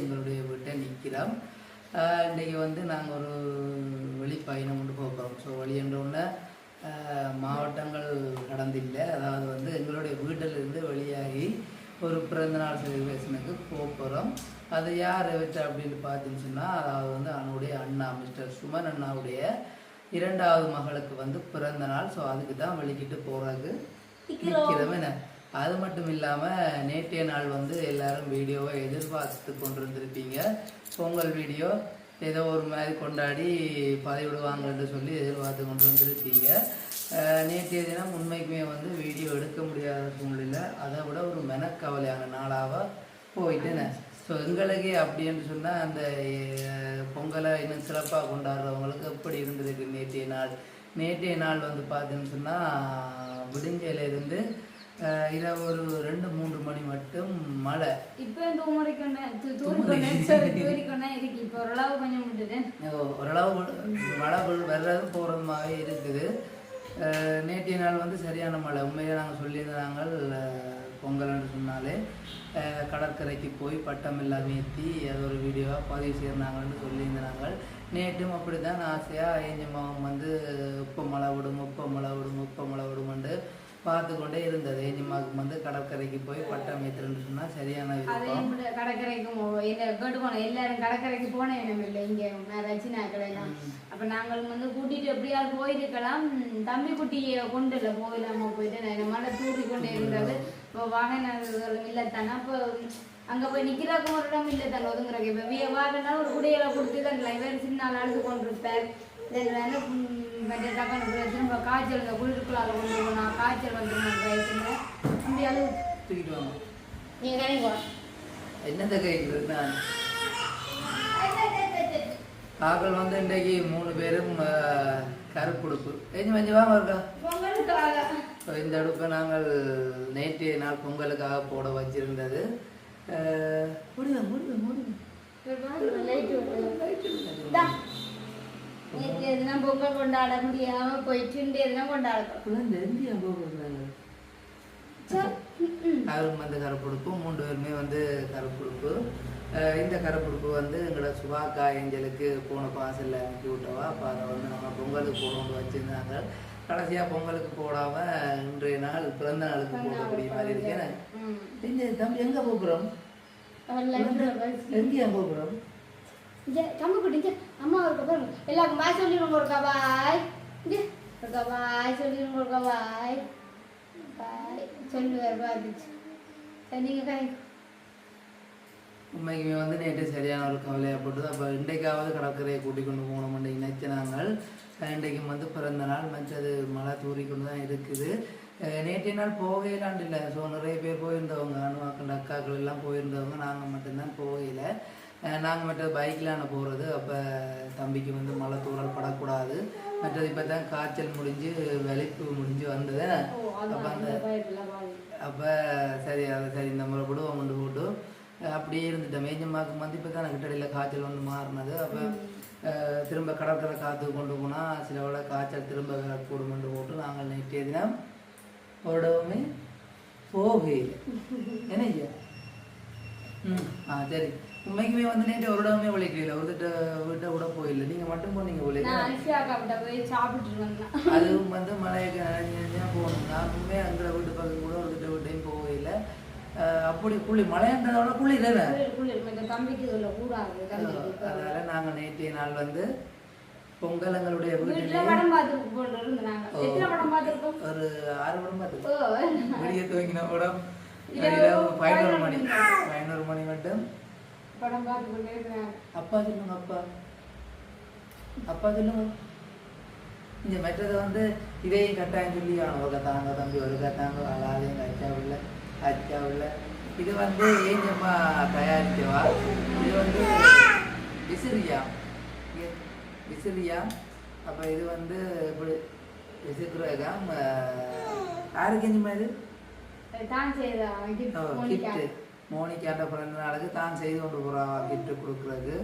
எங்களுடைய வீட்டை நிற்கிறோம். இன்றைக்கி வந்து நாங்கள் ஒரு வெளி பயணம் கொண்டு போக போகிறோம் ஸோ வழியன்றோடனே மாவட்டங்கள் கடந்தில்லை. அதாவது வந்து எங்களுடைய வீட்டிலிருந்து வெளியாகி ஒரு பிறந்தநாள் செலிப்ரேஷனுக்கு போக போகிறோம் அது யார் வச்சு அப்படின்னு பார்த்தீங்கன்னு சொன்னால் அதாவது வந்து அவனுடைய அண்ணா மிஸ்டர் சுமன் அண்ணாவுடைய இரண்டாவது மகளுக்கு வந்து பிறந்த நாள் ஸோ அதுக்கு தான் வெளிக்கிட்டு போகிறதுக்கு நிற்கிறோம் என்ன? அது மட்டும் இல்லாமல் நேற்றைய நாள் வந்து எல்லாரும் வீடியோவை எதிர்பார்த்து கொண்டிருந்திருப்பீங்க. பொங்கல் வீடியோ ஏதோ ஒரு மாதிரி கொண்டாடி பதிவிடுவாங்கன்னு சொல்லி எதிர்பார்த்து கொண்டு வந்திருப்பீங்க நேற்றைய தினம் உண்மைக்குமே வந்து வீடியோ எடுக்க முடியாத சூழ்நிலை. அதை விட ஒரு மெனக்கவலையான நாளாக போயிட்டேனே. ஸோ எங்களுக்கு அப்படின்னு சொன்னால் அந்த பொங்கலை இன்னும் சிறப்பாக கொண்டாடுறவங்களுக்கு எப்படி இருந்திருக்கு நேற்றைய நாள்? நேற்றைய நாள் வந்து பார்த்தீங்கன்னு சொன்னால் விடுஞ்சையிலேருந்து இரவு ஒரு ரெண்டு மூன்று மணி மட்டும் மழை. இப்போ இப்போ ஓரளவு கொஞ்சம் ஓரளவு மழை வர்றதும் போகிறதுமாகவே இருக்குது. நேற்றைய நாள் வந்து சரியான மழை. உண்மையாக நாங்கள் சொல்லியிருந்தாங்க பொங்கல்னு சொன்னாலே கடற்கரைக்கு போய் பட்டம் எல்லாம் ஏற்றி அது ஒரு வீடியோவாக பதிவு செய்கிறாங்கன்னு சொல்லியிருந்தாங்க. நேற்றும் அப்படி தான் ஆசையாக ஏஞ்சம்மாவும் வந்து உப்ப மழை விடும் உப்ப மழை விடும் உப்ப மழை விடுமென்று பார்த்து கொண்டே இருந்தது ஏஞ்சம்மாவுக்கு வந்து கடற்கரைக்கு போய் பட்டம் ஏற்றுன்னு சரியான அதே விருப்பம். கடற்கரைக்கும் என்ன கேட்டு போனோம்? எல்லாரும் கடற்கரைக்கு போன இனம் இல்லை. இங்கே ரச்சினா கடையெல்லாம் அப்போ நாங்கள் வந்து கூட்டிட்டு எப்படியாவது போயிருக்கலாம். தம்பி குட்டியை கொண்டு இல்லை போயிடாம போயிட்டு? நான் மழை தூரி கொண்டே இருந்தது. இப்போ வாகனங்கள் இல்லைத்தானே? அப்போ அங்கே போய் நிற்கிறக்கும் ஒரு இடம் இல்லை தானே ஒதுங்குறக்கு இப்போ விய வாகனம் ஒரு குடிகளை கொடுத்து தான் இவர் சின்ன ஆள் அழுது கொண்டிருப்பார். மற்ற டக்கான திரும்ப காய்ச்சல் இந்த கொண்டு காய்ச்சல் வந்துடும் வயசுல தூக்கிட்டு வாங்க. நீங்கள் கடைக்கு போகலாம் என்னத்தை கேட்குறது நான் வந்து இன்றைக்கு மூணு பேரும் கருப்புடுப்பு. எஞ்சி மஞ்சு வாங்க இருக்கா இந்த அடுப்பை நாங்கள் நேற்றைய நாள் பொங்கலுக்காக போட வச்சிருந்தது. மூடுங்க மூடுங்க மூடுங்க நேற்று எதுனா பொங்கல் கொண்டாட முடியாம போயிட்டு இன்று எதுனா கொண்டாடுறோம் குழந்தை வந்து கருப்புடுப்பு மூன்று பேருமே வந்து கருப்புடுப்பு இந்த கருப்புடுப்பு வந்து எங்களோட சுபாக்கா ஏஞ்சலுக்கு போன பாசல்ல அனுப்பி விட்டவா அப்போ அதை வந்து நம்ம பொங்கலுக்கு போடணும்னு வச்சுருந்தாங்க கடைசியாக பொங்கலுக்கு போடாமல் இன்றைய நாள் பிறந்த நாளுக்கு போடக்கூடிய மாதிரி இருக்கேன் இந்த தம்பி எங்கே போகிறோம் எங்கேயா போகிறோம் தம்பி குட்டிங்க அம்மா ஒரு கப்பல் எல்லாருக்கும் பாய் சொல்லிடுங்க ஒரு கபாய் ஒரு கபாய் சொல்லிடுங்க ஒரு கபாய் பாய் சொல்லி வேறு பார்த்துச்சு சரி நீங்கள் கை உண்மைக்குமே வந்து நேற்று சரியான ஒரு கவலையாக போட்டது. அப்போ இன்றைக்காவது கடற்கரையை கூட்டிக் கொண்டு போகணும் நினைச்சினாங்கள் இன்றைக்கும் வந்து பிறந்த நாள். மற்றது மழை தூறி கொண்டு தான் இருக்குது. நேற்றைய நாள் போகையிலாண்டு இல்லை. ஸோ நிறைய பேர் போயிருந்தவங்க அணுவாக்கண்ட அக்காக்கள் எல்லாம் போயிருந்தவங்க. நாங்கள் மட்டும்தான் போகையில் நாங்கள் மற்ற பைக்கில் போகிறது அப்போ தம்பிக்கு வந்து மழை தூறல் படக்கூடாது. மற்றது இப்போ தான் காய்ச்சல் முடிஞ்சு வெளிப்பு முடிஞ்சு வந்தது. அப்போ அந்த அப்போ சரி அதை சரி இந்த முறை விடுவோம் கொண்டு போட்டு அப்படியே இருந்துட்டோம். மேஞ்சம்மாக்கு வந்து இப்போ தான் கிட்டடியில் காய்ச்சல் வந்து மாறினது. அப்போ திரும்ப கடற்கரை காற்று கொண்டு போனால் சில வேளை காய்ச்சல் திரும்ப கூடும் கொண்டு போட்டு நாங்கள் நேற்றைய தினம் ஓடவுமே போகையில் என்ன ம். ஆ சரி. உண்மைக்குமே வந்து நேற்று ஒரு இடமே உழைக்கல. ஒரு திட்ட வீட்டை விட போயில்லை. நீங்கள் மட்டும் போனீங்க உழைக்க நான் போய் வந்தேன் அதுவும் வந்து மலையை நனைஞ்சா போகணும் நானுமே அந்த வீட்டு பக்கம் கூட ஒரு கிட்ட வீட்டையும் போகல அப்படி குளி மழைன்றதோட குளி தானே? அதனால நாங்கள் நேற்றைய நாள் வந்து பொங்கல் எங்களுடைய படம் படம் பார்த்துருக்கோம்? ஒரு ஆறு மணி பார்த்து ஓ. விடிய துவங்கின கூட இரவு பதினோரு மணி. பதினோரு மணி மட்டும். படம் பார்த்து கொண்டே அப்பா சொல்லுங்க அப்பா. அப்பா சொல்லுங்க. இந்த வந்து இதையும் கட்டாயம் சொல்லி அவன் கத்தாங்க தம்பி ஒரு கத்தாங்க அழாதையும் அச்சா உள்ள அச்சா உள்ள. இது வந்து ஏஞ்சம்மா தயாரிக்கவா? இது வந்து விசிறியா? விசிறியா? அப்போ இது வந்து இப்படி விசிக்கிறதா யாருக்கு ஏஞ்சம்மா இது? தான். கிஃப்ட் மோனிக்காட்ட பிறந்த நாளுக்கு தான் செய்து கொண்டு போகிறா கிஃப்ட் கொடுக்குறது.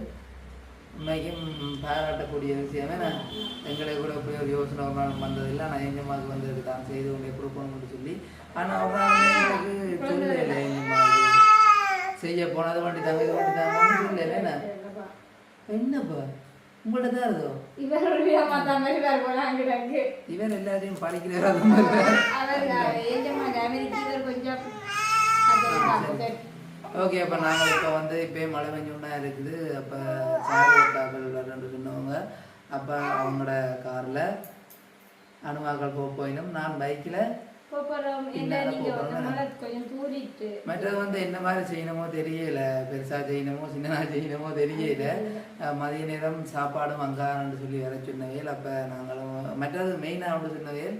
உண்மைக்கும் பாராட்டக்கூடிய விஷயமே நான் எங்களை கூட போய் ஒரு யோசனை ஒரு நாள் வந்ததில்லை. நான் எங்கம்மாவுக்கு வந்ததுக்கு தான் செய்து கொண்டே கொடுக்கணும்னு சொல்லி. ஆனால் ஒரு நாள் எங்களுக்கு சொல்லலை எங்கம்மாவுக்கு செய்ய போனது வண்டி தாங்க இது வண்டி தாங்க சொல்லலை என்ன? என்னப்பா? உங்கள்ட்ட தான் இருந்தோ? இவர் எனக்கு இவர் எல்லாத்தையும் படிக்கிறார் அமெரிக்கா கொஞ்சம் ஓகே அப்போ நாங்கள் இப்போ வந்து இப்போயே மழை பெஞ்சோன்னா இருக்குது. அப்போ சார்வட்டாக்கள் ரெண்டு சொன்னவங்க அப்போ அவங்களோட காரில் அணுவாக்கள் போக போயினும். நான் பைக்கில் வந்து மற்றது வந்து என்ன மாதிரி செய்யணுமோ தெரியல. பெருசாக செய்யணுமோ சின்னதாக செய்யணுமோ தெரியல. மதிய நேரம் சாப்பாடும் அங்கான்னு சொல்லி வர சொன்னவையில் அப்போ நாங்களும் மற்றது மெயினாக ஒன்று சொன்னவையில்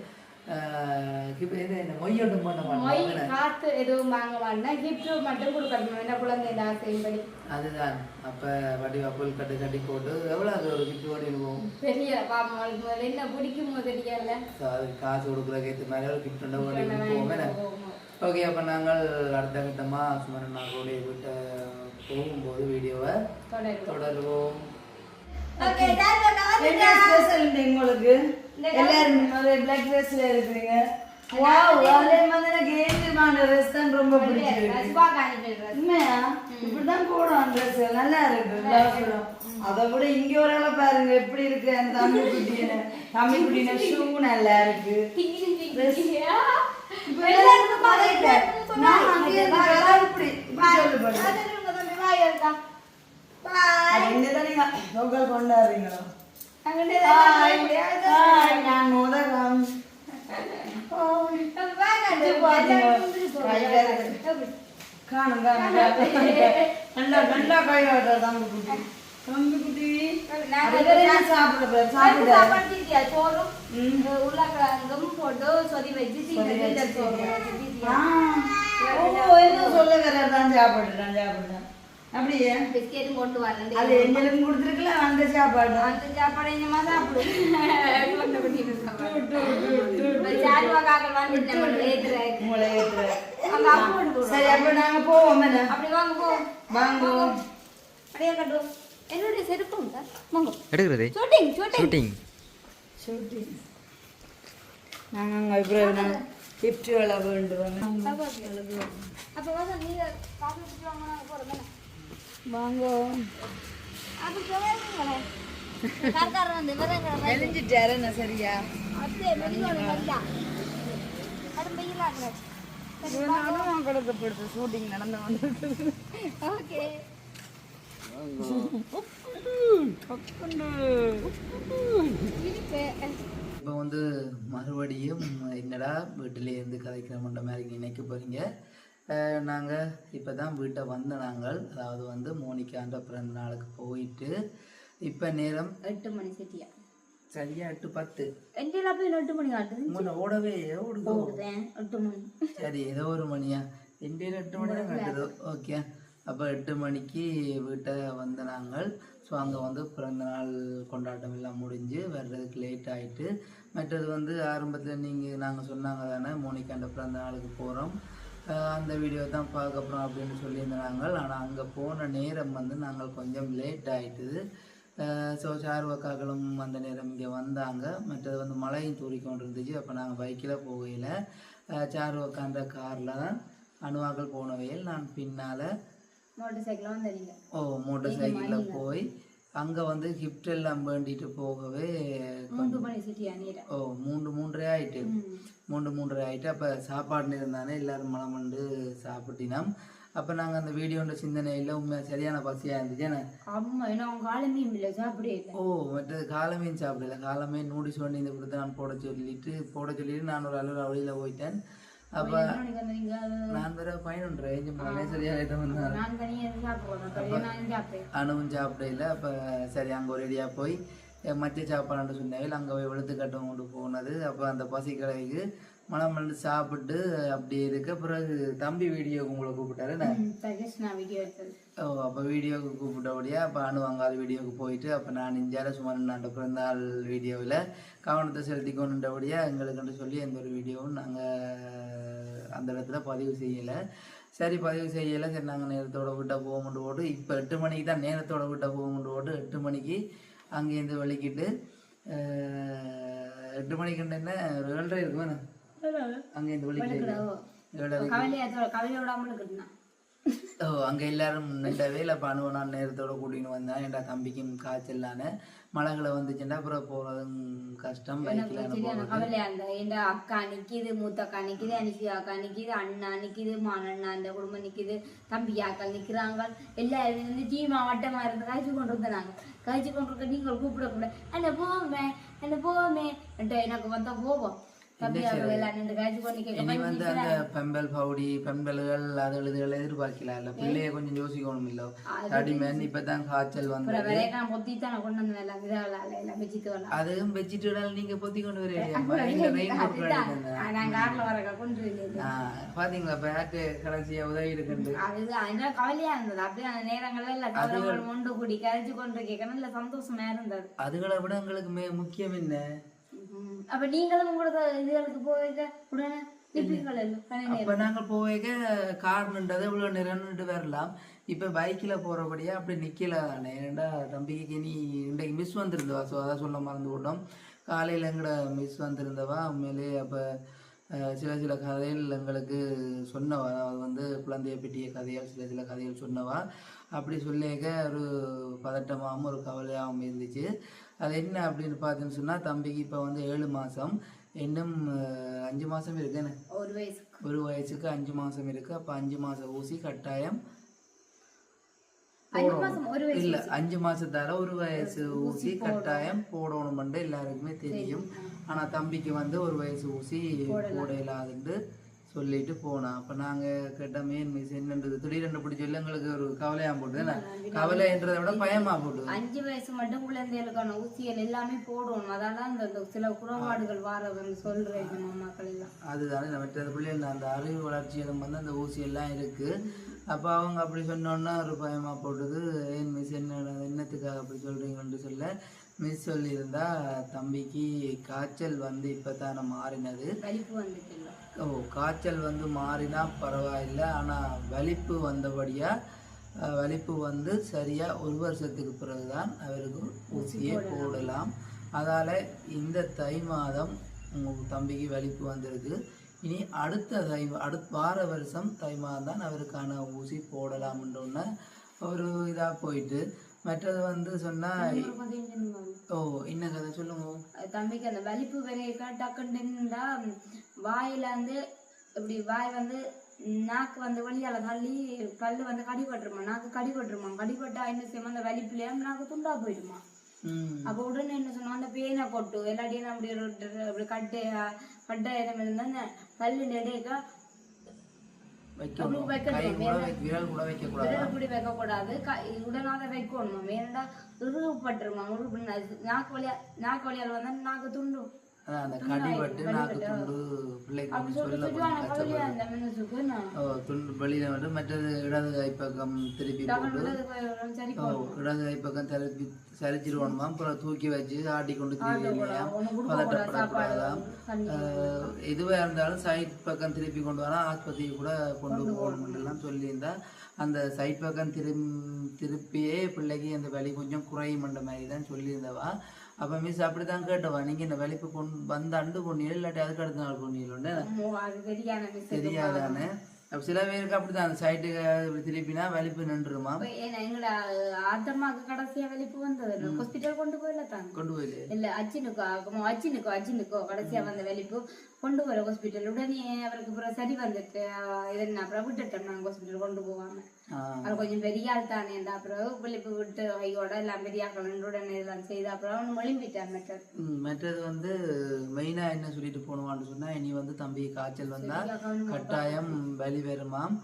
காத்து எதுவும் வாங்க வேண்டாம் கிஃப்ட் மட்டும் கொடுக்கணும். என்ன குழந்தை ஆசையும்படி அதுதான். அப்போ வடி புல் கட்டு கட்டி போட்டு எவ்வளோ அது ஒரு கிஃப்ட் ஓடி இருக்கும்? பெரிய முதல்ல என்ன பிடிக்குமோ தெரியல. காசு கொடுக்குறதுக்கு ஏற்ற மாதிரி ஒரு கிஃப்ட் ஓடி ஓகே அப்போ நாங்கள் அடுத்த கட்டமாக சுமரன் நாங்களுடைய வீட்டை போகும்போது வீடியோவை தொடருவோம். என்ன ஸ்பெஷல் உங்களுக்கு? எல்லாரும் ஒரே பிளாக் ட்ரெஸ்ல இருக்கிறீங்க. வாவ் அதே மாதிரி எனக்கு ஏஞ்சமான ட்ரெஸ் தான் ரொம்ப பிடிச்சிருக்கு. உண்மையா? இப்படிதான் போடும் ட்ரெஸ் நல்லா இருக்கு அதை விட இங்க ஒரு ஆளை பாருங்க எப்படி இருக்கு அந்த தமிழ் குட்டின தமிழ் குட்டின ஷூ நல்லா இருக்கு என்னதான் நீங்க பொங்கல் கொண்டாடுறீங்களோ? நான் உதகம் காணும் காணும் நல்லா நல்லா கை வாட்டுற தம்பி குட்டி தம்பி குட்டி அதுல என்ன சாப்பிட சாப்பிட உருளைக்கிழங்கும் போட்டு சொதி வச்சு சீக்கிரம் சோறு ஆ, ஓ என்ன சொல்ல வேற தான் சாப்பிடுறேன் சாப்பிடுறேன் அப்படியே? பிஸ்கெட்டும் கொண்டு வரேன் அது எங்களுக்கு கொடுத்துருக்கல அந்த சாப்பாடு. அந்த சாப்பாடு என்னமா சாப்பிடு சாருவாக்காக்கள் வந்துட்டேன் ஏத்துறேன் உங்களை ஏத்துற அங்க அப்போடு போடு. சரி அப்ப நாங்க போவோம் என்ன? அப்படி வாங்க போ. வாங்குவோம் அப்படியே கட்டுவோம் என்னுடைய செருப்பு சார் வாங்க. எடுக்கிறது. ஷூட்டிங் ஷூட்டிங் ஷூட்டிங் நாங்கள் அங்கே இப்போ கிஃப்ட்டுகளை வேண்டுவாங்க அப்ப வந்து நீங்க வச்சுட்டு வாங்க நாங்க போறோம் எழுஞ்சிட்டாரு என்ன சரியா? நானும் கொடுக்கப்படுது ஷூட்டிங் நடந்து வந்துட்டு ஓகே. இப்போ வந்து மறுபடியும் என்னடா வீட்டிலே இருந்து கதைக்கிறோம்ன்ற மாதிரி நினைக்க போகிறீங்க நாங்கள் இப்போ தான் வீட்டை வந்த நாங்கள். அதாவது வந்து மோனிகான்ற பிறந்த நாளுக்கு போயிட்டு இப்போ நேரம் எட்டு மணி செட்டியா? சரியா எட்டு பத்து. எந்த போய் எட்டு மணி காட்டுது முன்ன ஓடவே எட்டு மணி. சரி ஏதோ ஒரு மணியா? இந்தியில் எட்டு மணி தான் கட்டுதோ ஓகே. அப்போ எட்டு மணிக்கு வீட்டை வந்த நாங்கள். ஸோ அங்கே வந்து பிறந்த நாள் கொண்டாட்டம் எல்லாம் முடிஞ்சு வர்றதுக்கு லேட் ஆயிட்டு மற்றது வந்து ஆரம்பத்தில் நீங்கள் நாங்கள் சொன்னாங்க தானே மோனிகாண்ட பிறந்த நாளுக்கு போகிறோம் அந்த வீடியோ தான் பார்க்க போகிறோம் அப்படின்னு சொல்லியிருந்தாங்க ஆனால் அங்கே போன நேரம் வந்து நாங்கள் கொஞ்சம் லேட் ஆயிட்டுது. ஸோ சார்வக்காக்களும் அந்த நேரம் இங்கே வந்தாங்க. மற்றது வந்து மழையும் தூறிக்கொண்டு இருந்துச்சு அப்போ நாங்கள் பைக்கில் போகையில் சார்வக்கான்ற காரில் தான் அணுவாக்கள் போனவையில் நான் பின்னால் மோட்டர் சைக்கிள் வந்தீங்க ஓ மோட்டார் சைக்கிளில் போய் அங்கே வந்து கிஃப்ட் எல்லாம் வேண்டிட்டு போகவே ஓ மூன்று மூன்றரை ஆயிட்டு. மூன்று மூன்றரை ஆயிட்டு. அப்போ சாப்பாடு இருந்தானே எல்லாரும் மலம் வந்து சாப்பிட்டினோம். அப்போ நாங்கள் அந்த வீடியோன்ற சிந்தனையில் உண்மை சரியான பசியாக இருந்துச்சு. ஏன்னா ஓ மற்றது காலமீன் சாப்பிடல. காலமே நூடிஸ் வண்டி இந்த கொடுத்து நான் போட சொல்லிட்டு போட சொல்லிட்டு நான் ஒரு அளவு வழியில் போயிட்டேன். அப்போ நான் வேற பதினொன்றரை ஏஞ்சு மகனே சரியாக வந்தேன் அணுவும் சாப்பிடல அப்போ சரி அங்கே ஒரு ரெடியாக போய் மத்திய சாப்பாடுன்னு சொன்னேன் அங்கே போய் வெளுத்து கட்டம் கொண்டு போனது அப்போ அந்த பசி கடைக்கு மனம் வந்து சாப்பிட்டு அப்படி இருக்க. பிறகு தம்பி வீடியோக்கு உங்களை கூப்பிட்டாரு. ஓ அப்போ வீடியோவுக்கு கூப்பிட்டபடியா அப்போ அணு அங்காத வீடியோவுக்கு போயிட்டு அப்போ நான் இஞ்சார சும்மா நான் பிறந்தநாள் வீடியோவில் கவனத்தை செலுத்தி கொண்டுட்டபடியாக எங்களுக்குன்னு சொல்லி எந்த ஒரு வீடியோவும் நாங்கள் அந்த இடத்துல பதிவு செய்யலை. சரி பதிவு செய்யலை. சரி நாங்கள் நேரத்தோட விட்ட போகும்னு போட்டு இப்போ எட்டு மணிக்கு தான் நேரத்தோட விட்ட போகும்னு போட்டு எட்டு மணிக்கு அங்கேருந்து வெளிக்கிட்டு அஹ், எட்டு மணிக்கு என்ன ஒரு ஏழரை இருக்கும் கவலை விடாமல் இருக்கணும் ஓ அங்கே எல்லாரும் நின்ற வேலை பண்ணுவோம் நான் நேரத்தோட கூட்டின்னு வந்தேன். என் தம்பிக்கும் காய்ச்சல்லான மழைகளை வந்துச்சுன்னா அப்புறம் போகிறதும் கஷ்டம். பைக்கில் அக்கா நிக்குது மூத்த அக்கா நிக்குது அனிசி அக்கா நிக்குது அண்ணா நிக்குது மானண்ணா அந்த குடும்பம் நிக்குது தம்பி அக்கள் நிக்கிறாங்க. எல்லாரும் வந்து டீமா வட்டமா இருந்து காய்ச்சி கொண்டு வந்தாங்க காய்ச்சி கொண்டு இருக்க நீங்கள் கூப்பிடக்கூடாது. என்ன போமே என்ன போமே. எனக்கு வந்தா போவோம். இனி வந்து அந்த பெம்பல் பவுடி பெம்பல்கள் அது இதுகளை எதிர்பார்க்கல. இல்ல பிள்ளைய கொஞ்சம் யோசிக்கணும் இல்ல. தடிமேன் இப்பதான் காய்ச்சல் வந்து அதுவும் வெஜிடபிள் நீங்க பொத்தி கொண்டு வரீங்க பாத்தீங்களா பேக்கு கடைசியா உதவி இருக்குது அதனால கவலையா இருந்தது. அப்படியே அந்த நேரங்கள்ல இல்ல கவலைகள் மொண்டு கூடி கரைச்சு கொண்டு கேட்கணும். இல்ல சந்தோஷமா இருந்தது. அதுகளை விட உங்களுக்கு மே முக்கியம் என்ன. அப்ப நீங்களும் உங்களுக்கு இதுகளுக்கு போயிட்டு உடனே. அப்ப நாங்க போவேக கார் நின்றது இவ்வளவு நேரம் நின்று வரலாம். இப்ப பைக்ல போறபடியா அப்படி நிக்கல தானே ஏன்டா தம்பிக்கு நீ இன்றைக்கு மிஸ் வந்திருந்தவா? ஸோ அதான் சொல்ல மறந்து விட்டோம் காலையில எங்கட மிஸ் வந்திருந்தவா? உண்மையிலே அப்ப சில சில கதைகள் எங்களுக்கு சொன்னவா. அதாவது வந்து குழந்தைய பற்றிய கதைகள் சில சில கதைகள் சொன்னவா. அப்படி சொல்லிக்க ஒரு பதட்டமாகவும் ஒரு கவலையாகவும் இருந்துச்சு. அது என்ன அப்படின்னு பார்த்தீங்கன்னு சொன்னால் தம்பிக்கு இப்போ வந்து ஏழு மாதம் இன்னும் அஞ்சு மாதம் இருக்குன்னு ஒரு வயசுக்கு. ஒரு வயசுக்கு அஞ்சு மாசம் இருக்கு. அப்ப அஞ்சு மாசம் ஊசி கட்டாயம் இல்ல அஞ்சு மாசத்தால ஒரு வயசு ஊசி கட்டாயம் போடணும்னு எல்லாருக்குமே தெரியும். ஆனா தம்பிக்கு வந்து ஒரு வயசு ஊசி போட இல்லாதுன்னு சொல்லிட்டு போனான் அப்ப நாங்க கேட்ட மெயின் மிஸ் என்னன்றது? திடீரென்று பிடிச்ச சொல்லி எங்களுக்கு ஒரு கவலையா போட்டு கவலைன்றதை விட பயமா போட்டு அஞ்சு வயசு மட்டும் குழந்தைகளுக்கான ஊசிகள் எல்லாமே போடணும். அதால அந்த சில குறைபாடுகள் சொல்றேன் இந்த மாமாக்கள் எல்லாம் அதுதானே மற்ற பிள்ளைகள் அந்த அறிவு வளர்ச்சியிலும் வந்து அந்த ஊசி எல்லாம் இருக்கு. அப்போ அவங்க அப்படி சொன்னோன்னா ஒரு பயமா போட்டது. ஏன் மிஸ் என்ன என்னத்துக்காக அப்படி சொல்றீங்கன்னு சொல்ல? மிஸ் சொல்லியிருந்தா தம்பிக்கு காய்ச்சல் வந்து இப்போ தானே மாறினது இல்லை ஓ காய்ச்சல் வந்து மாறினா பரவாயில்லை. ஆனால் வலிப்பு வந்தபடியா அஹ், வலிப்பு வந்து சரியா ஒரு வருஷத்துக்கு பிறகுதான் அவருக்கு ஊசியை போடலாம். அதால இந்த தை மாதம் உங்க தம்பிக்கு வலிப்பு வந்திருக்கு. இனி அடுத்த தை அடுத்த வார வருஷம் தை மாதம் தான் அவருக்கான ஊசி போடலாம்ன்றோன்னு ஒரு இதாக போயிட்டு மற்றது வந்து நிமிடம். ஓ என்ன கதை சொல்லுங்க. தம்பிக்கு அந்த வலிப்பு வரைய டக்குன்னு வாயில வந்து இப்படி வாய் வந்து நாக்கு வந்து வழியால தள்ளி பல்லு வந்து கடிபட்டுருமா? நாக்கு கடிபட்டுருமா? கடிபட்டா என்ன செய்யும்? அந்த வலிப்புலயே நாக்கு துண்டா போயிடுமா? அப்ப உடனே என்ன சொன்னா அந்த பேனை கொட்டு எல்லாத்தையும் அப்படி அப்படி கட்டு கட்ட இடம் இருந்தா பல்லு நெடுக்க வைக்கணும். கை கூட விரல் கூட வைக்கக்கூடாது? விரல் பிடி வைக்க கூடாது உடனால வைக்கணுமா. வேணுண்டா இறுகுப்பட்டுருமா நாக்கு வழியா நாக்கு வழியால வந்தா நாக்கு துண்டும். அந்த கடிபட்டு நாக்கு துண்டு பிள்ளைக்கு சொல்லி துண்டு வெளியில வந்து மற்றது இடது கைப்பக்கம் திருப்பி போட்டு இடது கைப்பக்கம் திருப்பி சரிச்சிருவோம்மா அப்புறம் தூக்கி வச்சு ஆட்டி கொண்டு கொடுக்க பதட்டப்படக்கூடாதாம் ஆஹ் எதுவா இருந்தாலும் சைட் பக்கம் திருப்பி கொண்டு வரா ஆஸ்பத்திரி கூட கொண்டு போகணும்லாம் சொல்லியிருந்தா அந்த சைட் பக்கம் திரும் திருப்பியே பிள்ளைக்கு அந்த வலி கொஞ்சம் குறையுமன்ற மாதிரி தான் சொல்லியிருந்தவா. அப்போ மிஸ் அப்படி தான் கேட்டவா? நீங்கள் இந்த வலிப்பு கொண்டு வந்து அண்டு பொண்ணியல் இல்லாட்டி அதுக்கு அடுத்த நாள் பொண்ணியல் தெரியாதானே? அப்போ சில பேருக்கு அப்படிதான் அந்த சைட்டுக்கு இப்படி திருப்பினா வலிப்பு நின்றுருமா? ஏன்னா எங்கட ஆத்தம்மாக்கு கடைசியா வெளிப்பு வந்தது. ஹாஸ்பிட்டல் கொண்டு போயில தாங்க. கொண்டு போயிடு. இல்ல அச்சினுக்கோ அச்சினுக்கோ அச்சினுக்கோ கடைசியா வந்த வெளிப்பு கொண்டு போற ஹாஸ்பிட்டல் உடனே அவருக்கு அப்புறம் சரி வந்துட்டு இது என்ன அப்புறம் விட்டுட்டோம் நாங்க ஹாஸ்பிட்டல் கொண்டு போவாம அவர் கொஞ்சம் பெரிய ஆள் தானே இந்த அப்புறம் விழிப்பு விட்டு ஐயோட எல்லாம் பெரிய ஆக்கள் உடனே இதெல்லாம் செய்து அப்புறம் அவனு மொழிம்பிட்டான் மெட்டர் ம், மற்றது வந்து மெயினாக என்ன சொல்லிட்டு போகணுமான்னு சொன்னால் இனி வந்து தம்பி காய்ச்சல் வந்தால் கட்டாயம் வலி வருமாம்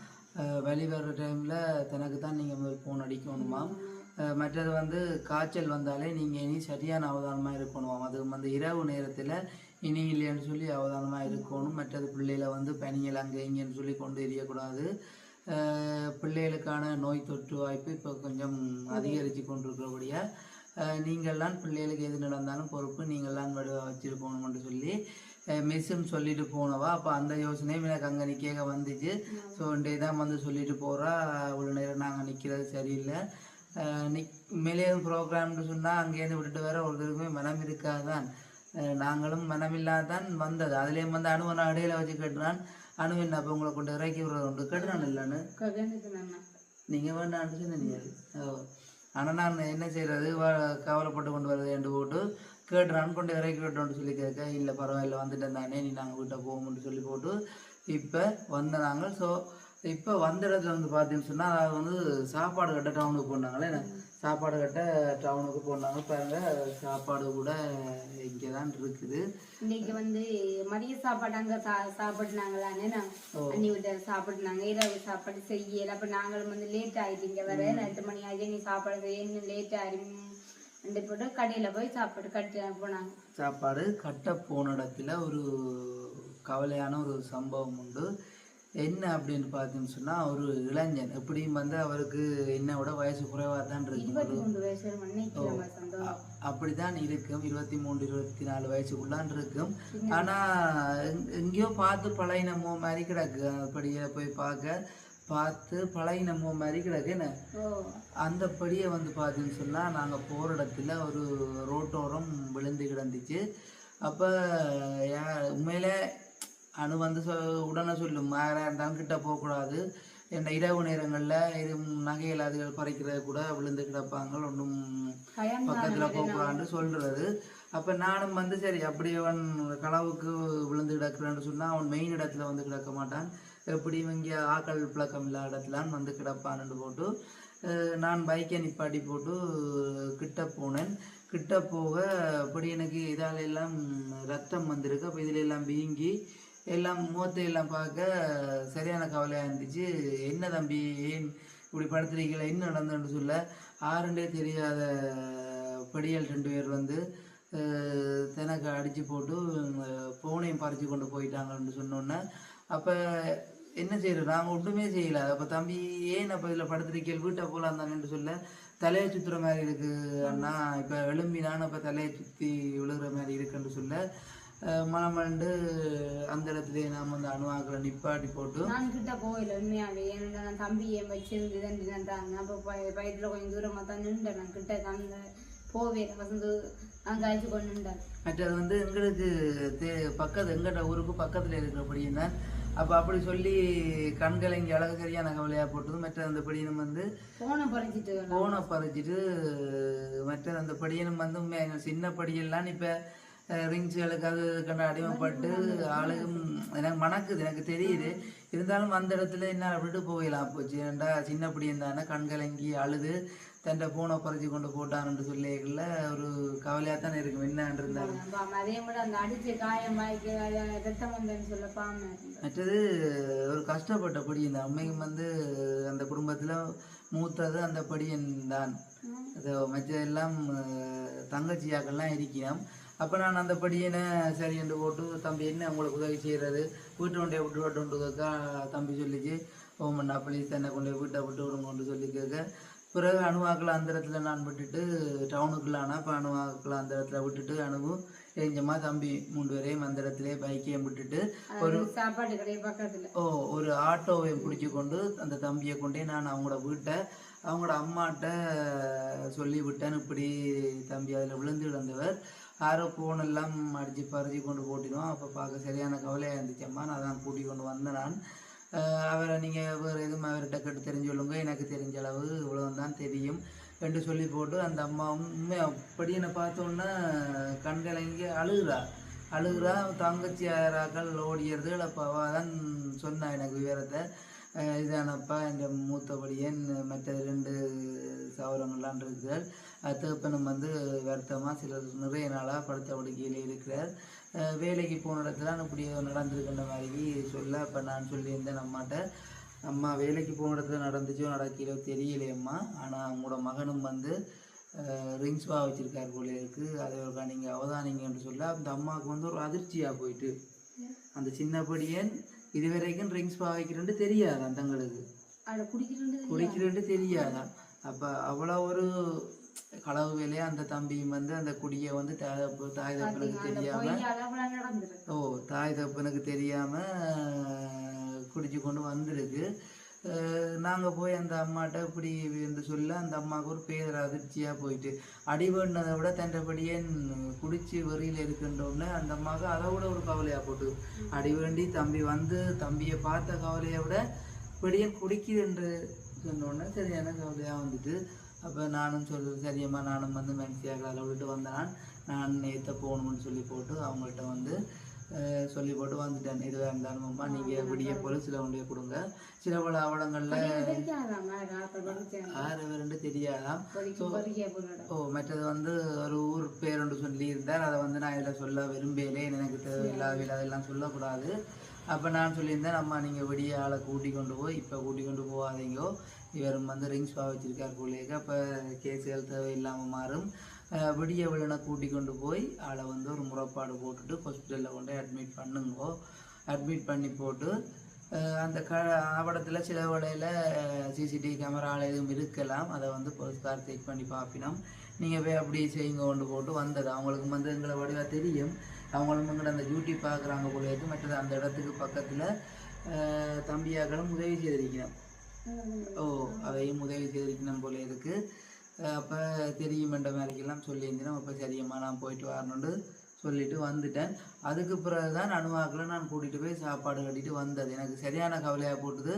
வலி வர்ற டைமில் தனக்கு தான் நீங்கள் முதல் ஃபோன் அடிக்கணுமாம். மற்றது வந்து காய்ச்சல் வந்தாலே நீங்கள் இனி சரியான அவதானமாக இருக்கணுமாம். அது வந்து இரவு நேரத்தில் இனி இல்லைன்னு சொல்லி அவதானமாக இருக்கணும். மற்றது பிள்ளைகளை வந்து பனிகள் அங்கே இங்கேன்னு சொல்லி கொண்டு எரியக்கூடாது. பிள்ளைகளுக்கான நோய் தொற்று வாய்ப்பு இப்போ கொஞ்சம் அதிகரித்து கொண்டிருக்கிறபடியாக நீங்கள்லாம் பிள்ளைகளுக்கு எது நடந்தாலும் பொறுப்பு நீங்கள்லாம் வடிவா வச்சிருக்கணும்னு சொல்லி மிஸ்ஸுன்னு சொல்லிட்டு போனவா? அப்போ அந்த யோசனையும் எனக்கு அங்கே நிற்க வந்துச்சு. ஸோ டே தான் வந்து சொல்லிட்டு போகிறா இவ்வளோ நேரம் நாங்கள் நிற்கிறது சரியில்லை. நிக் மேலே ப்ரோக்ராம்னு சொன்னால் அங்கேருந்து விட்டுட்டு வர ஒருத்தருக்குமே மனம் இருக்காதான். நாங்களும் மனமில்லாதான் வந்தது. அதுலேயும் வந்து நான் இடையில வச்சு கேட்டுறான். அணு என்ன அப்போ உங்களை கொண்டு இறக்கி விடுறது உண்டு. கேட்டுறான் இல்லைன்னு நீங்கள் வேண்டாம்னு சொன்னீங்க ஓ. ஆனால் நான் என்ன செய்கிறது கவலைப்பட்டு கொண்டு வருது என்று போட்டு கேட்டுறான்னு கொண்டு இறக்கி விட்டோம்னு சொல்லி கேட்க இல்லை பரவாயில்ல வந்துட்டேன் தானே நீ நாங்கள் வீட்டை போவோம்னு சொல்லி போட்டு இப்போ வந்த நாங்கள் ஸோ இப்போ வந்த இடத்துல வந்து பார்த்தீங்கன்னு சொன்னால் அதாவது வந்து சாப்பாடு கட்ட டவுனுக்கு போனாங்களே சாப்பாடு கட்ட டவுனுக்கு போனாங்க. பாருங்க சாப்பாடு கூட இங்கே தான் இருக்குது. இன்னைக்கு வந்து மதிய சாப்பாடு அங்க சா சாப்பிட்டுனாங்களான்னு நான் அண்ணி விட்ட சாப்பிட்டுனாங்க இரவு சாப்பாடு செய்யல. அப்ப நாங்களும் வந்து லேட் ஆயிட்டீங்க வர எட்டு மணி ஆகி நீ சாப்பாடு செய்ய இன்னும் லேட் ஆயிரும் ரெண்டு போட்டு கடையில போய் சாப்பாடு கட்டி போனாங்க. சாப்பாடு கட்ட போன இடத்துல ஒரு கவலையான ஒரு சம்பவம் உண்டு. என்ன அப்படின்னு பார்த்தீங்கன்னு சொன்னால் ஒரு இளைஞன் எப்படியும் வந்து அவருக்கு என்னை விட வயசு குறைவாக தான் இருக்கும் இருபத்தி மூணு வயசு மன்னிக்கலாமா சந்தோஷம். அ- அப்படிதான் இருக்கும். இருபத்தி மூன்று இருபத்தி நாலு வயசுக்குள்ளான் இருக்கும். ஆனால் எங்கேயோ பார்த்து பழையினமோ மாதிரி கிடக்கு. அப்படியே போய் பார்க்க பார்த்து பழையினமோ மாதிரி கிடக்கு. என்ன? ஓ. அந்த படியை வந்து பார்த்தீங்கன்னு சொன்னால் நாங்கள் போகிற இடத்துல ஒரு ரோட்டோரம் விழுந்து கிடந்துச்சு. அப்போ உண்மையிலே அணு வந்து சொ உடனே சொல்லும். யாராக இருந்தாலும் கிட்ட போகக்கூடாது. என்ன இரவு நேரங்களில் இது நகைகள் அதுகள் பறிக்கிறது கூட விழுந்து கிடப்பாங்க. ஒன்றும் பக்கத்தில் போகக்கூடாதுன்னு சொல்கிறது அப்போ நானும் வந்து சரி அப்படி அவன் களவுக்கு விழுந்து கிடக்குறான்னு சொன்னால் அவன் மெயின் இடத்துல வந்து கிடக்க மாட்டான். எப்படி இங்கே ஆக்கள் பழக்கம் இல்லாத இடத்துலான் வந்து கிடப்பான்னு போட்டு நான் பைக்கை நிப்பாட்டி போட்டு கிட்ட போனேன். கிட்ட போக அப்படி எனக்கு இதால எல்லாம் ரத்தம் வந்திருக்கு. அப்போ இதில் எல்லாம் வீங்கி எல்லாம் முகத்தை எல்லாம் பார்க்க சரியான கவலையாக இருந்துச்சு. என்ன தம்பி ஏன் இப்படி படுத்துறீங்களா என்ன நடந்ததுன்னு சொல்ல. ஆறுண்டே தெரியாத படியல் ரெண்டு பேர் வந்து தெனக்கு அடித்து போட்டு அஹ், போனையும் பறித்து கொண்டு போயிட்டாங்கன்னு சொன்னோன்னே. அப்போ என்ன செய்யறது? நாங்கள் ஒன்றுமே செய்யல. அப்போ தம்பி ஏன் அப்போ இதில் படுத்துருக்கீள் வீட்டை போகலாம் தானேன்னு சொல்ல. தலையை சுற்றுற மாதிரி இருக்குது அண்ணா. இப்போ எலும்பினான் அப்போ தலையை சுற்றி விழுகிற மாதிரி இருக்குன்னு சொல்ல. அஹ், மனமண்டு அந்த இடத்துல நாம் வந்து அணுவாக்களை நிப்பாட்டி போட்டு நான் கிட்ட போகல உண்மையாவே. ஏன்னா நான் தம்பி என் வச்சிருந்து தண்டி நன்றாங்க. அப்போ பய பயத்துல கொஞ்சம் தூரமா தான் நின்றேன். நான் கிட்ட அந்த போவே வசந்து அங்க அழைச்சு கொண்டு நின்றார் மற்றது வந்து எங்களுக்கு தே பக்கத்து எங்கட ஊருக்கு பக்கத்தில் இருக்கிறபடியும் தான் அப்போ அப்படி சொல்லி கண்களை இங்கே அழகு சரியான கவலையாக போட்டது மற்ற அந்த படியினம் வந்து போனை பறிச்சிட்டு போனை பறிச்சிட்டு மற்ற அந்த படியினம் வந்து சின்ன படியெல்லாம் இப்போ ரிங்ஸுகளுக்கு அது கண்ட அடிமைப்பட்டு ஆளுகும் எனக்கு மணக்குது எனக்கு தெரியுது. இருந்தாலும் அந்த இடத்துல என்ன விட்டு போகலாம் போச்சு ஏன்டா சின்ன படியும் தானே கண்கலங்கி அழுது தன்னை போனை பறிச்சு கொண்டு போட்டான்னு சொல்லிக்கல ஒரு கவலையாக தானே இருக்கும். என்னன்னு இருந்தாலும். மற்றது ஒரு கஷ்டப்பட்ட படியன் தான் உண்மைக்கும் வந்து அந்த குடும்பத்தில் மூத்தது அந்த படியன் தான். அது மற்றதெல்லாம் அஹ், தங்கச்சியாக்கள்லாம் இருக்கிறோம். அப்போ நான் அந்த படியனை சரி என்று போட்டு தம்பி என்ன உங்களுக்கு உதவி செய்கிறது வீட்டு கொண்டே விட்டு விட்டு கேட்க தம்பி சொல்லிச்சு ஓமண்ணா ப்ளீஸ் என்னை கொண்டு வீட்டை விட்டு விடுங்கன்னு சொல்லி கேட்க. பிறகு அணுவாக்கில் அந்த இடத்துல நான் விட்டுட்டு டவுனுக்குள்ளானா இப்போ அணுவாக்கில் அந்த இடத்துல விட்டுட்டு அணுவு எஞ்சம்மா தம்பி மூன்று பேரையும் அந்த இடத்துல பைக்கையும் விட்டுட்டு ஒரு சாப்பாடு கடை பக்கத்துல. ஓ ஒரு ஆட்டோவை பிடிச்சி கொண்டு அந்த தம்பியை கொண்டே நான் அவங்களோட வீட்டை அவங்களோட அம்மாட்ட சொல்லி விட்டேன் இப்படி தம்பி அதில் விழுந்து கிடந்தவர். யாரோ ஃபோனெல்லாம் அடித்து பறிச்சு கொண்டு போட்டினோம் அப்போ பார்க்க சரியான கவலையாக இருந்துச்சு. அம்மா நான் தான் கூட்டி கொண்டு வந்தேன் நான். அவரை நீங்கள் வேறு எதுவும் அவர்கிட்ட கேட்டு தெரிஞ்சு எனக்கு தெரிஞ்ச அளவு இவ்வளோந்தான் தான் தெரியும் என்று சொல்லி போட்டு அந்த அம்மா உண்மை அப்படி என்னை பார்த்தோன்னா கண்கலங்கி அழுகுறா. அழுகுறா தங்கச்சி யாராக்கள் ஓடியறது அப்போ அவள் தான் சொன்னா எனக்கு விவரத்தை. இதானப்பா இதானப்பா மூத்த மூத்தபடியன் மற்ற ரெண்டு சவரங்கள்லாம் இருக்குது தேப்பனும் வந்து வருத்தமாக சிலர் நிறைய நாளாக படுத்த படுக்கையில் இருக்கிறார். வேலைக்கு போன இடத்துல இப்படி நடந்திருக்கின்ற மாதிரி சொல்ல அப்போ நான் சொல்லியிருந்தேன் அம்மாட்ட அம்மா வேலைக்கு போன இடத்துல நடந்துச்சோ நடக்கலையோ தெரியலையம்மா. ஆனால் அவங்களோட மகனும் வந்து ரிங்ஸ் வா வச்சிருக்கார் போல இருக்கு. அதை ஒருக்கா நீங்கள் அவதானிங்கன்னு சொல்ல அந்த அம்மாவுக்கு வந்து ஒரு அதிர்ச்சியாக போயிட்டு அந்த சின்ன படியன் இதுவரைக்கும் ரிங்ஸ் பா வைக்கிறேன்னு தெரியாதான் தங்களுக்கு அதை குடிக்கிறது குடிக்கிறேன்னு தெரியாதான். அப்போ அவ்வளோ ஒரு களவு வேலையை அந்த தம்பியும் வந்து அந்த குடியை வந்து தாய் தப்பு- தாய் தப்பனுக்கு தெரியாம ஓ தாய் தப்பனுக்கு தெரியாம குடிச்சு கொண்டு வந்திருக்கு. நாங்கள் போய் அந்த அம்மாட்ட இப்படி என்று சொல்ல அந்த அம்மாவுக்கு ஒரு பேர் அதிர்ச்சியாக போயிட்டு அடிபண்ணதை விட தண்டபடியே குடிச்சு வெறியில் இருக்கின்றோன்னு அந்த அம்மாவுக்கு அதை விட ஒரு கவலையாக போட்டு அடி வேண்டி தம்பி வந்து தம்பியை பார்த்த கவலையை விட இப்படியே குடிக்குது என்று சொன்னோடனே சரியான கவலையாக வந்துட்டு அப்போ நானும் சொல்லு சரியம்மா நானும் வந்து மென்சியாக அதை விட்டுட்டு வந்தான். நான் நேற்ற போகணும்னு சொல்லி போட்டு அவங்கள்ட்ட வந்து சொல்லி போட்டு வந்துட்டேன். இதுவாக இருந்தாலும் அம்மா நீங்கள் விடிய போல சில ஒன்றைய கொடுங்க. சில பல அவலங்களில் ஆறு ரெண்டு தெரியாதாம். ஓ மற்றது வந்து ஒரு ஊர் பேர் ஒன்று சொல்லியிருந்தார். அதை வந்து நான் இதில் சொல்ல விரும்பலே எனக்கு தேவையில்லாத அதெல்லாம் சொல்லக்கூடாது. அப்போ நான் சொல்லியிருந்தேன் அம்மா நீங்கள் விடிய ஆளை கூட்டி கொண்டு போய் இப்போ கூட்டி கொண்டு போகாதீங்கோ. இவரும் வந்து ரிங்ஸ் வச்சிருக்கார் பிள்ளைக்கு அப்போ கேஸுகள் தேவையில்லாமல் மாறும். விடிய விழனை கூட்டி கொண்டு போய் ஆளை வந்து ஒரு முறைப்பாடு போட்டுட்டு ஹாஸ்பிட்டலில் கொண்டு அட்மிட் பண்ணுங்கோ. அட்மிட் பண்ணி போட்டு அந்த க ஆவணத்தில் சில வேளையில் சிசிடிவி கேமராவில் எதுவும் இருக்கலாம். அதை வந்து போலீஸ்கார் செக் பண்ணி பார்ப்பினோம். நீங்கள் போய் அப்படி செய்யுங்க கொண்டு போட்டு வந்தது. அவங்களுக்கு வந்து எங்களை வடிவாக தெரியும். அவங்களும் எங்களை அந்த டியூட்டி பார்க்குறாங்க போல இருக்கு மற்றது அந்த இடத்துக்கு பக்கத்தில் தம்பியாக்களும் உதவி செய்திருக்கிறோம் ஓ அதையும் உதவி செய்திருக்கணும் போல இருக்கு. அப்போ தெரியும் என்ற மாதிரிக்கெல்லாம் சொல்லியிருந்தேன். அப்போ சரியம்மா நான் போயிட்டு வரணுண்டு சொல்லிட்டு வந்துட்டேன். அதுக்கு பிறகு தான் அணுவாக்கில் நான் கூட்டிகிட்டு போய் சாப்பாடு கட்டிட்டு வந்தது. எனக்கு சரியான கவலையாக போட்டுது.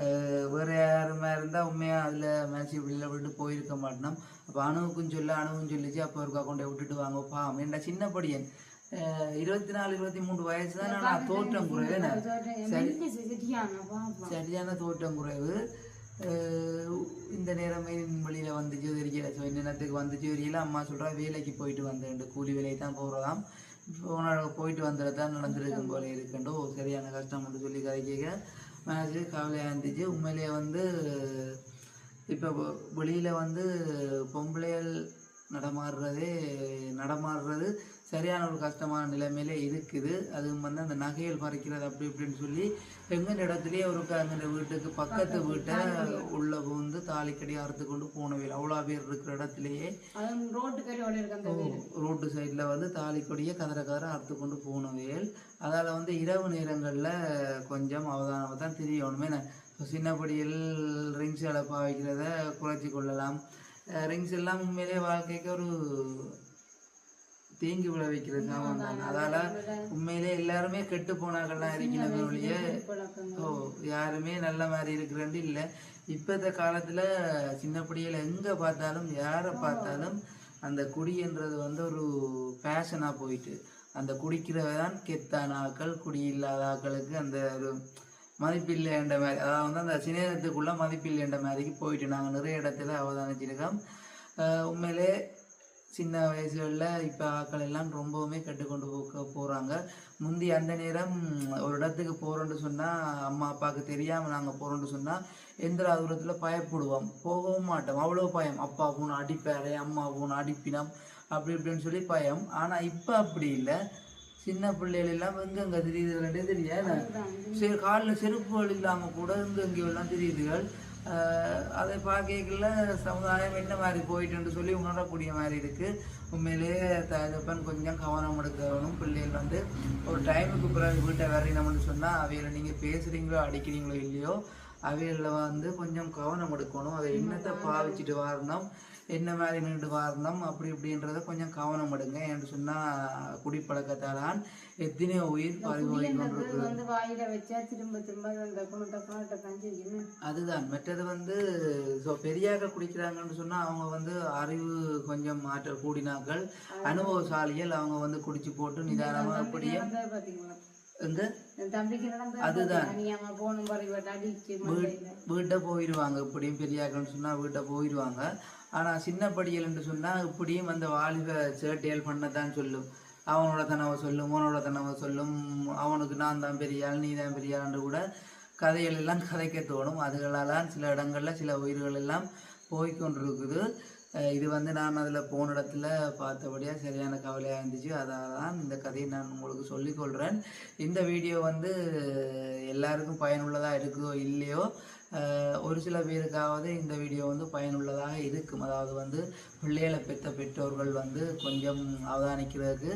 அஹ் வேற யாருமே இருந்தால் உண்மையாக அதில் மேட்ச் வெளியில் விட்டு போயிருக்க மாட்டோம் அப்போ அணுவுக்கும் சொல்ல அணுவும் சொல்லிச்சு. அப்போ ஒருக்கா கொண்டே விட்டுட்டு வாங்கப்பா அப்படின்ற என்ன சின்ன படியன். இருபத்தி நாலு இருபத்தி மூணு வயசு தான் நான் தோற்றம் குறைவு சரியான தோற்றம் குறைவு இந்த நேரமே வழியில் வந்துச்சு தெரியல ஸோ என்னத்துக்கு வந்துச்சு தெரியல அம்மா சொல்கிறா வேலைக்கு போயிட்டு வந்தேன் கூலி வேலைக்கு தான் போகிறதாம் போன போயிட்டு வந்தது தான் நடந்திருக்கும் போல இருக்குண்டோ சரியான கஷ்டம் மட்டும் சொல்லி கதைக்க மனசு கவலையாக இருந்துச்சு உண்மையிலேயே வந்து இப்போ வெளியில் வந்து பொம்பளைகள் நடமாடுறதே நடமாடுறது சரியான ஒரு கஷ்டமான நிலைமையில இருக்குது. அதுவும் வந்து அந்த நகைகள் பறிக்கிறது அப்படி இப்படின்னு சொல்லி எங்கள் இடத்துலயே ஒரு அங்கே வீட்டுக்கு பக்கத்து வீட்டை உள்ள புகுந்து தாலிக்கடி அறுத்து கொண்டு போனவையில் அவ்வளோ பேர் இருக்கிற இடத்துலையே ரோட்டு அந்த சைடில் வந்து தாலிக்கொடியை கதற கதற அறுத்து கொண்டு போனவையல் அதால் வந்து இரவு நேரங்களில் கொஞ்சம் அவதானமாக தான் தெரியணுமே. சின்னப்படியில் ரிங்ஸ் அளப்பா வைக்கிறத குறைச்சி கொள்ளலாம். ரிங்ஸ் எல்லாம் உண்மையிலே வாழ்க்கைக்கு ஒரு தீங்கு விளைவிக்கிற சாமான் தான் அதால உண்மையிலே எல்லாருமே கெட்டு போனாக்கள்லாம் இருக்கிறது ஒழிய ஓ யாருமே நல்ல மாதிரி இருக்கிறது இல்லை. இப்பத்த காலத்துல சின்ன பிள்ளைகளை எங்க பார்த்தாலும் யாரை பார்த்தாலும் அந்த குடின்றது வந்து ஒரு பேஷனா போயிட்டு அந்த குடிக்கிறவ தான் கெத்தான ஆக்கள் குடி இல்லாத ஆக்களுக்கு அந்த ஒரு மதிப்பில்லைன்ற மாதிரி அதாவது வந்து அந்த சிநேகத்துக்குள்ள மதிப்பில்லைன்ற மாதிரிக்கு போயிட்டு நாங்கள் நிறைய இடத்துல அவதானிச்சிருக்கோம். உண்மையிலே சின்ன வயசுகளில் இப்போ ஆக்கள் எல்லாம் ரொம்பவுமே கட்டுக்கொண்டு போக போகிறாங்க முந்தி அந்த நேரம் ஒரு இடத்துக்கு போகிறோன்னு சொன்னால் அம்மா அப்பாவுக்கு தெரியாமல் நாங்கள் போகிறோன்னு சொன்னால் எந்த தூரத்தில் பயப்படுவோம். போகவும் மாட்டோம். அவ்வளோ பயம். அப்பா போன அடிப்பாரு அம்மா போன அடிப்பினம் அப்படி இப்படின்னு சொல்லி பயம். ஆனால் இப்போ அப்படி இல்லை. சின்ன பிள்ளைகள் எல்லாம் எங்கெங்க தெரியுதுகளே தெரியாது? சரி காலில் செருப்புகள் இல்லாமல் கூட இங்கே எல்லாம் தெரியுதுகள். அதை பார்க்கல சமுதாயம் என்ன மாதிரி போயிட்டுன்னு சொல்லி உணரக்கூடிய மாதிரி இருக்குது உண்மையிலேயே தகப்பன் கொஞ்சம் கவனம் எடுக்கணும். பிள்ளைகள் வந்து ஒரு டைமுக்கு பிறகு வீட்டை வரையணும்னு சொன்னால் அவையில் நீங்கள் பேசுகிறீங்களோ அடிக்கிறீங்களோ இல்லையோ அவைகளில் வந்து கொஞ்சம் கவனம் எடுக்கணும். அதை என்னத்தை பாவிச்சிட்டு வரணும் என்ன மாதிரி நின்று வரணும் அப்படி இப்படின்றத கொஞ்சம் கவனம் எடுங்க என்று சொன்னால் குடிப்பழக்கத்தாலான் எத்தனையோ உயிர் வந்து வாயில வச்சா திரும்ப திரும்ப அதுதான். மற்றது வந்து ஸோ பெரியாக குடிக்கிறாங்கன்னு சொன்னால் அவங்க வந்து அறிவு கொஞ்சம் ஆற்றல் கூடினாக்கள் அனுபவசாலிகள் அவங்க வந்து குடிச்சு போட்டு நிதானமாக அப்படியே அதுதான். வீட்டை போயிடுவாங்க இப்படியும் பெரியாக்கள்னு சொன்னால் வீட்டை போயிடுவாங்க ஆனால் சின்ன படியல்னு சொன்னால் இப்படியும் அந்த வாலிப சேட்டையல் பண்ணத்தான் சொல்லும் அவனோட தனவை சொல்லும் உனோட தனவை சொல்லும் அவனுக்கு நான் தான் பெரியாள் நீ தான் பெரியாள்னு கூட கதைகள் எல்லாம் கதைக்க தோணும் அதுகளால் சில இடங்கள்ல சில உயிர்கள் எல்லாம் போய்க்கொண்டிருக்குது அஹ் இது வந்து நான் அதில் போன இடத்துல பார்த்தபடியாக சரியான கவலையாக இருந்துச்சு. அதால் தான் இந்த கதையை நான் உங்களுக்கு சொல்லிக்கொள்கிறேன் இந்த வீடியோ வந்து எல்லாருக்கும் பயனுள்ளதாக இருக்குதோ இல்லையோ ஒரு சில பேருக்காவது இந்த வீடியோ வந்து பயனுள்ளதாக இருக்கும். அதாவது வந்து பிள்ளைகளை பெற்ற பெற்றோர்கள் வந்து கொஞ்சம் அவதானிக்கிறதுக்கு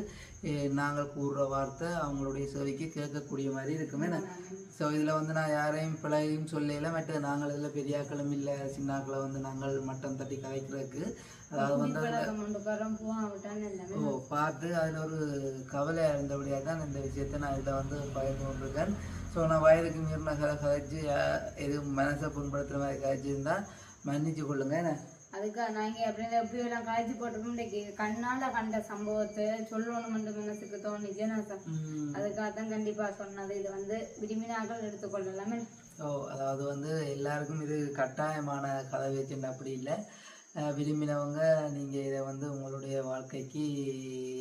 நாங்கள் கூறுற வார்த்தை அவங்களுடைய செவிக்கு கேட்கக்கூடிய மாதிரி இருக்குமே. ஸோ இதில் வந்து நான் யாரையும் பிழையும் சொல்லல. மற்ற நாங்கள் இதில் பெரியாக்களும் இல்லை. சின்னாக்களை வந்து நாங்கள் மட்டம் தட்டி கதைக்கிறதுக்கு. அதாவது வந்து ஓ பார்த்து அதில் ஒரு கவலையாக இருந்தபடியாக தான் இந்த விஷயத்தை நான் இதில் வந்து பகிர்ந்து கொண்டிருக்கேன். ஸோ நான் வயதுக்கு மீறின கதை கதைச்சு எதுவும் மனசை புண்படுத்துகிற மாதிரி கதைச்சிருந்தா மன்னிச்சு கொள்ளுங்க என்ன? அதுக்காக நாங்க அப்படின்னு எப்படி எல்லாம் காய்ச்சி போட்டோம் இன்னைக்கு கண்ணால கண்ட சம்பவத்தை சொல்லணும் மனசுக்கு தோணுச்சு நான். அதுக்காக தான் கண்டிப்பா சொன்னது. இது வந்து விரும்பினாக்கள் எடுத்துக்கொள்ளலாமே ஓ அதாவது வந்து எல்லாருக்கும் இது கட்டாயமான கதை வச்சுட்டு அப்படி இல்லை. விரும்பினவங்க நீங்கள் இதை வந்து உங்களுடைய வாழ்க்கைக்கு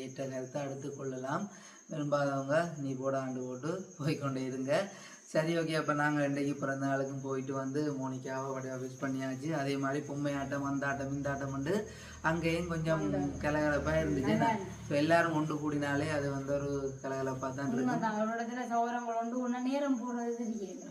ஏற்ற கருத்தை எடுத்துக்கொள்ளலாம். விரும்பாதவங்க நீ போடாண்டு போட்டு போய்க்கொண்டே இருங்க. சரி ஓகே அப்போ நாங்கள் இன்றைக்கு பிறந்த நாளுக்கும் போயிட்டு வந்து மோனிக்காவை அப்படியே விஷ் பண்ணியாச்சு. அதே மாதிரி பொம்மை ஆட்டம் அந்த ஆட்டம் இந்த ஆட்டம் வந்து அங்கேயும் கொஞ்சம் கலகலப்பாக இருந்துச்சு. ஸோ எல்லாரும் ஒன்று கூடினாலே அது வந்து ஒரு கலகலப்பாக தான் உண்மைதான் அவரோட இதுல சௌரங்கள் உண்டு. உன்ன நேரம் போறது தெரியல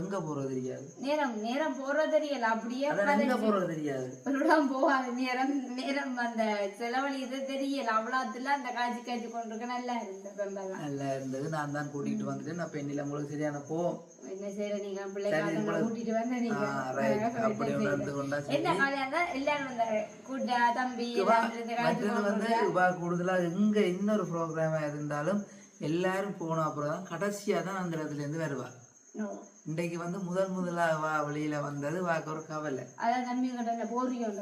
எங்கே போகிறது தெரியாது. நேரம் நேரம் போறது தெரியல அப்படியே அதான் எங்கே போகிறது தெரியாது. ஒருடம் போகாது நேரம் நேரம் அந்த செலவழி இது தெரியல. அவ்வளோத்துல அந்த காய்ச்சி காய்ச்சி கொண்டிருக்க நல்லா இருந்த பெம்பெல்லாம் நல்லா இருந்தது. நான் தான் கூட்டிகிட்டு வந்துட்டு நான் பெண்ணில் உங்களுக்கு சரியான போவோம் என்ன செய்யற நீங்க? பிள்ளைங்க கூட்டிட்டு வந்த நீங்க. அப்படி இருந்து கொண்டா. என்ன காலையா இருந்தா எல்லாரும் கூட்டா தம்பி இருந்து வந்து வா கூடுதலாக எங்கே இன்னொரு ப்ரோக்ராமாக இருந்தாலும் எல்லாரும் போன அப்புறம் தான் கடைசியாக தான் அந்த இடத்துலேருந்து வருவா. ஓ. இன்றைக்கு வந்து முதல் முதலாக வா வெளியில வந்தது வாக்கு ஒரு கவலை. அதான் தம்பி போறியோம்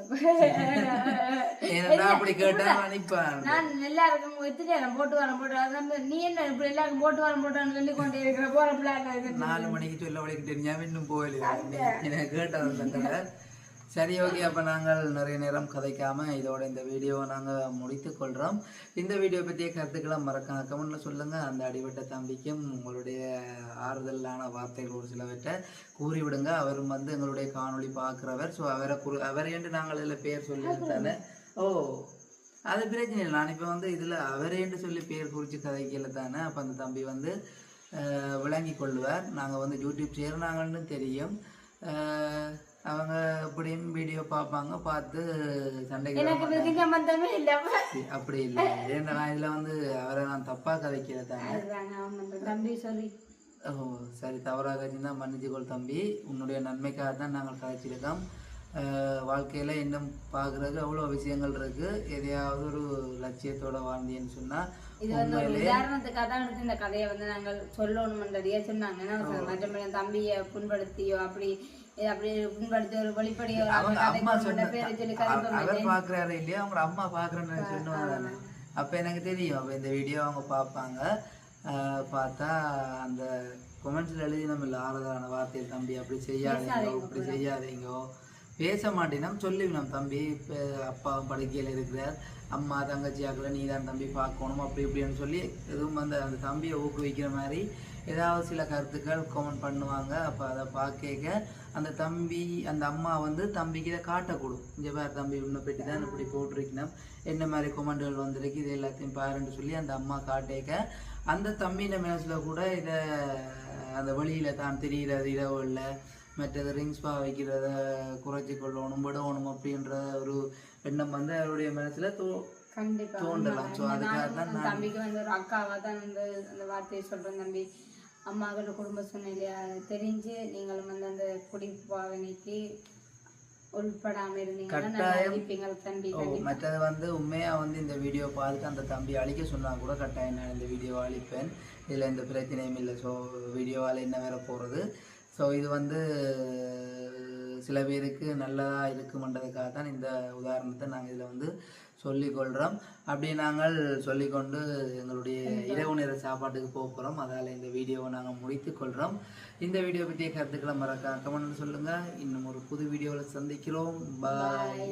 ஏன்னா அப்படி கேட்டா நிற்பான் நான் எல்லாருக்கும் எத்தனை போட்டு வரேன் போட்டு வரேன் நீ என்ன இப்படி எல்லாருக்கும் போட்டு வரேன் போட்டு சொல்லி கொண்டே இருக்கிற போற பிள்ளைங்க நாலு மணிக்கு சொல்ல வழிக்கு தெரியாம இன்னும் போகலையா? எனக்கு கேட்டது சரி ஓகே. அப்போ நாங்கள் நிறைய நேரம் கதைக்காமல் இதோட இந்த வீடியோவை நாங்கள் முடித்து கொள்கிறோம் இந்த வீடியோ பற்றிய கருத்துக்களை மறக்காம கமெண்ட்டில் சொல்லுங்கள் அந்த அடிபட்ட தம்பிக்கும் உங்களுடைய ஆறுதலான வார்த்தைகள் ஒரு சிலவற்றை கூறிவிடுங்க. அவரும் வந்து எங்களுடைய காணொளி பார்க்குறவர். ஸோ அவரை குறி அவரை என்று நாங்கள் இதில் பேர் சொல்லி ஓ அது பிரச்சனை இல்லை. நான் இப்போ வந்து இதில் அவரேன்னு சொல்லி பேர் குறித்து கதைக்கல தானே அப்போ அந்த தம்பி வந்து விளங்கி கொள்வார் நாங்கள் வந்து யூடியூப் சேர்னாங்கன்னு தெரியும். அவங்க இப்படியும் வீடியோ பார்ப்பாங்க பார்த்து சண்டைக்கு எனக்கு சம்பந்தமே இல்லை. அப்படி இல்லை. ஏன்னா இதில் வந்து அவரை நான் ஆமா, அந்த தம்பி சொல்லி. ஓ சரி தவறாக கட்சினா மன்னிச்சுக்கொள் தம்பி. உன்னுடைய நன்மைக்காக தான் நாங்கள் கதைச்சிருக்கோம். வாழ்க்கையில் இன்னும் பார்க்குறது அவ்வளோ விஷயங்கள் இருக்குது எதையாவது ஒரு லட்சியத்தோட வாழ்ந்தேன்னு சொன்னால் இது வந்து ஒரு உதாரணத்துக்காக தான் எடுத்து இந்த கதையை வந்து நாங்கள் சொல்லணும்ன்றதையே சொன்னாங்க. மற்றபடி தம்பியை புண்படுத்தியோ அப்படி இது அப்படி புண்படுத்தி ஒரு அவங்க அம்மா சொன்ன பேரை சொல்லி அவ- கதை அவர் பார்க்குறாரு இல்லையா? அவங்க அம்மா பார்க்குறேன்னு சொல்லுவாங்க தானே. அப்போ எனக்கு தெரியும். அப்போ இந்த வீடியோ அவங்க பார்ப்பாங்க. பார்த்தா அந்த கொமெண்ட்ஸில் எழுதி நம்ம இல்லை ஆறுதலான வார்த்தை தம்பி அப்படி செய்யாதீங்க இப்படி செய்யாதீங்க. பேச மாட்டேனம் சொல்லிவிடும் தம்பி. இப்போ அப்பா படுக்கையில் இருக்கிறார். அம்மா தங்கச்சி ஆக்கல நீ தான் தம்பி பார்க்கணும் அப்படி இப்படின்னு சொல்லி எதுவும் அந்த அந்த தம்பியை ஊக்குவிக்கிற மாதிரி ஏதாவது சில கருத்துக்கள் கமெண்ட் பண்ணுவாங்க. அப்போ அதை பார்க்க அந்த தம்பி அந்த அம்மா வந்து தம்பிக்கு இதை காட்டக்கூடும் இங்கே பாரு தம்பி உன்னை பெட்டி தான் இப்படி போட்டிருக்கணும். என்ன மாதிரி கொமெண்டுகள் வந்திருக்கு இது எல்லாத்தையும் பாருன்னு சொல்லி அந்த அம்மா காட்டேக்க. அந்த தம்பியின் மனசில் கூட இதை அந்த வழியில் தான் தெரிகிறது இரவுல மற்றது ரிங்ஸ் பா வைக்கிறத குறைச்சி கொள்ளணும் விடணும் அப்படின்ற ஒரு எண்ணம் வந்து அவருடைய மனசில் தோ கண்டிப்பா. தோண்டலாம் ஸோ அதுக்காக தான் தம்பிக்கு வந்து ஒரு அக்காவா தான் வந்து அந்த வார்த்தையை சொல்றேன் தம்பி. அம்மாக்களோட குடும்ப சூழ்நிலையா தெரிஞ்சு நீங்களும் வந்து அந்த குடிப்பாவனைக்கு உள்படாம இருந்தீங்கன்னா நல்லா இருப்பீங்க தம்பி மற்றது வந்து உண்மையாக வந்து இந்த வீடியோ பார்த்துட்டு அந்த தம்பி அழிக்க சொன்னால் கூட கட்டாயம் நான் இந்த வீடியோவை அழிப்பேன். இதில் எந்த பிரச்சனையும் இல்லை. ஸோ வீடியோவால் என்ன வேற போகிறது ஸோ இது வந்து சில பேருக்கு நல்லதாக இருக்குமன்றதுக்காக தான் இந்த உதாரணத்தை நாங்கள் இதில் வந்து சொல்லிக்கொள்கிறோம் அப்படி நாங்கள் சொல்லிக்கொண்டு எங்களுடைய இரவு நேர சாப்பாட்டுக்கு போக போகிறோம் அதால் இந்த வீடியோவை நாங்கள் முடித்து கொள்கிறோம் இந்த வீடியோ பற்றிய கருத்துக்களை மறக்காம கமெண்ட் சொல்லுங்கள் இன்னும் ஒரு புது வீடியோவில் சந்திக்கிறோம். பாய்